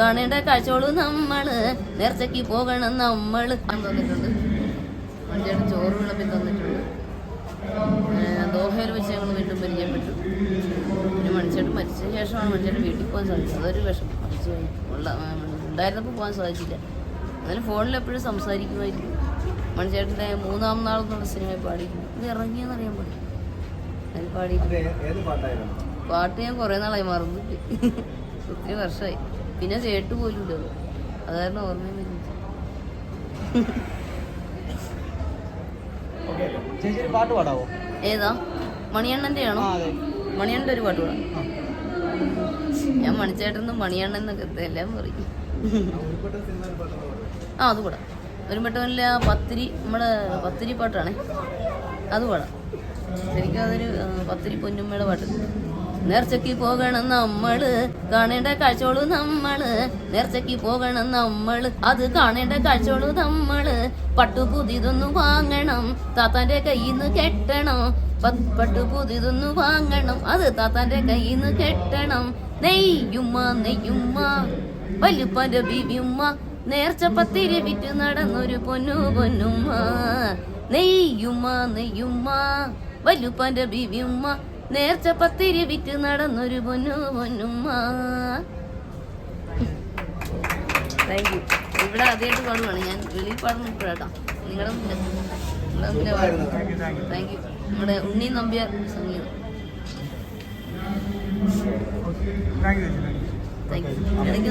കാണേണ്ട കാഴ്ചകൾ നമ്മൾ. നേർച്ചയ്ക്ക് പോകണം നമ്മൾ. തന്നിട്ടുണ്ട്. വണ്ടിയുടെ ചോറ് വിളമ്പി തന്നിട്ടുണ്ട്. ദോഹയിൽ വെച്ച് ഞങ്ങൾ വീണ്ടും പരിചയപ്പെട്ടു. പിന്നെ മണിച്ചേട്ട് മരിച്ച ശേഷമാണ് മണിച്ചേട്ട് വീട്ടിൽ പോകാൻ സാധിച്ചത്. അതൊരു വിഷമം. മരിച്ചു. ഉള്ള ഉണ്ടായിരുന്നപ്പോൾ പോകാൻ സാധിച്ചില്ല. എന്നാലും ഫോണിൽ എപ്പോഴും സംസാരിക്കുമായിരുന്നു മണിച്ചേട്ടന്റെ മൂന്നാം നാൾ എന്നുള്ള സിനിമ പാടിയിരുന്നു ഇത് ഇറങ്ങിയെന്നറിയാൻ പാടില്ല. അതിൽ പാട്ടായിരുന്നു? പാട്ട് ഞാൻ കുറേ നാളായി മറന്നു ഒത്തിരി വർഷമായി. പിന്നെ ചേട്ട് പോലും ഇല്ല. അത്. കാരണം ഓർമ്മയും വരുന്നില്ല. ഓക്കെ. ചേച്ചി ഒരു പാട്ട് പാടാവോ? ഏതാ? മണിയണ്ണന്റെ ആണോ മണിയണ്ണന്റെ ഒരു പാട്ട് പാടാം. ഞാൻ മണിച്ചേട്ടനും മണിയണ്ണൻ എന്നൊക്കെ എല്ലാം പറയും? ആ അത് പാടാം. ഒരു പെട്ടവനിലെ പത്തിരി നമ്മുടെ പത്തിരി പാട്ടാണേ. അത് പാടാം. ശരിക്കും അതൊരു പത്തിരി പൊന്നുമ്മയുടെ പാട്ട്. നേർച്ചയ്ക്ക് പോകണം നമ്മൾ. കാണേണ്ട കാഴ്ചകൾ നമ്മൾ. നേർച്ചയ്ക്ക് പോകണം നമ്മൾ. അത് കാണേണ്ട കാഴ്ചകൾ നമ്മൾ. പട്ടു പുതിയതൊന്നു വാങ്ങണം. താത്താന്റെ കയ്യിന്ന് കെട്ടണം. പട്ടു പുതിയതൊന്നു വാങ്ങണം. അത് താത്താന്റെ കയ്യിന്ന് കെട്ടണം. നെയ്യുമ്മ നെയ്യുമ്മ. വലുപ്പന്റെ ബീവിയുമ്മ. നേർച്ച പത്തിരി വിറ്റ് നടന്നൊരു പൊന്നു പൊന്നുമ്മ. നെയ്യുമ്മ നെയ്യുമ്മ. വലുപ്പന്റെ ബീവിയുമ്മ. നേർച്ച പത്തിരി വിറ്റ് നടന്നൊരു പൊന്നു പൊന്നുമ്മ. താങ്ക് യു ഇവിടെ ആദ്യമായിട്ട് പാടുവാണ്. ഞാൻ വെളിയിൽ പാടുന്ന ഇപ്പോഴാട്ടോ. നിങ്ങളുടെ മുന്നിൽ നിങ്ങളുടെ മുന്നിലെ പാടുന്നു താങ്ക് യു നമ്മുടെ ഉണ്ണി നമ്പ്യാർ സംഗീതം. Thank you